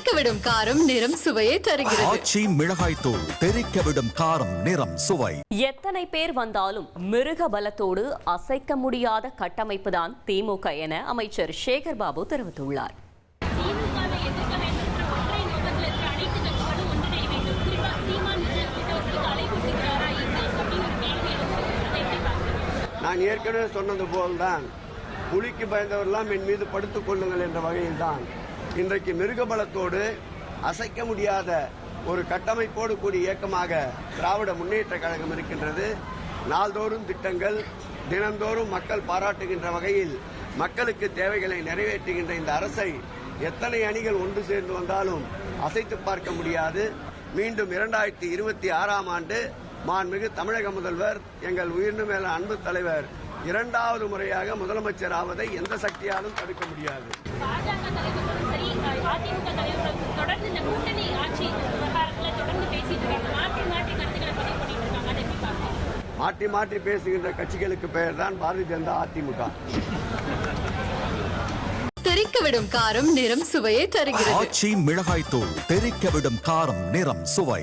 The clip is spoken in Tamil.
தெறிக்கவிடும் காரம் நிறம் சுவையை தருகிறது. ஆச்சி மிளகாய் தூள் தெறிக்க விடும் காரம் நிறம் சுவை. எத்தனை பேர் வந்தாலும் மிருக பலத்தோடு அசைக்க முடியாத கட்டமைப்பு தான் திமுக என அமைச்சர் சேகர் பாபு தெரிவித்துள்ளார். நான் ஏற்கனவே சொன்னது போல்தான் புலிக்கு பயந்தவரெல்லாம் என் மீது படுத்துக் கொள்ளுங்கள் என்ற வகையில்தான். இன்றைக்கு மிருகபலத்தோடு அசைக்க முடியாத ஒரு கட்டமைப்போடு கூடிய இயக்கமாக திராவிட முன்னேற்ற கழகம் இருக்கின்றது. நாள்தோறும் திட்டங்கள் தினந்தோறும் மக்கள் பாராட்டுகின்ற வகையில் மக்களுக்கு தேவைகளை நிறைவேற்றுகின்ற இந்த அரசை எத்தனை அணிகள் ஒன்று சேர்ந்து வந்தாலும் அசைத்து பார்க்க முடியாது. மீண்டும் இரண்டாயிரத்தி இருபத்தி ஆறாம் ஆண்டு மாண்புமிகு தமிழக முதல்வர் எங்கள் உயிர்ந்து மேல அன்பு தலைவர் இரண்டாவது முறையாக முதலமைச்சர் ஆவதை எந்த சக்தியாலும் தடுக்க முடியாது. பாஜக தலைவர்களும் சரி அதிமுக தலைவர்களும் தொடர்ந்து இந்த கூட்டணி ஆட்சி விவகாரத்துல தொடர்ந்து பேசிட்டு இருக்காங்க. மாற்றி மாற்றி பேசுகின்ற கட்சிகளுக்கு பெயர் தான் பாரதிய ஜனதா அதிமுக. தெறிக்கவிடும் காரம் நிறம் சுவையை தருகிறது. ஆச்சி மிளகாய் தூள் தெறிக்க விடும் காரம் நிறம் சுவை.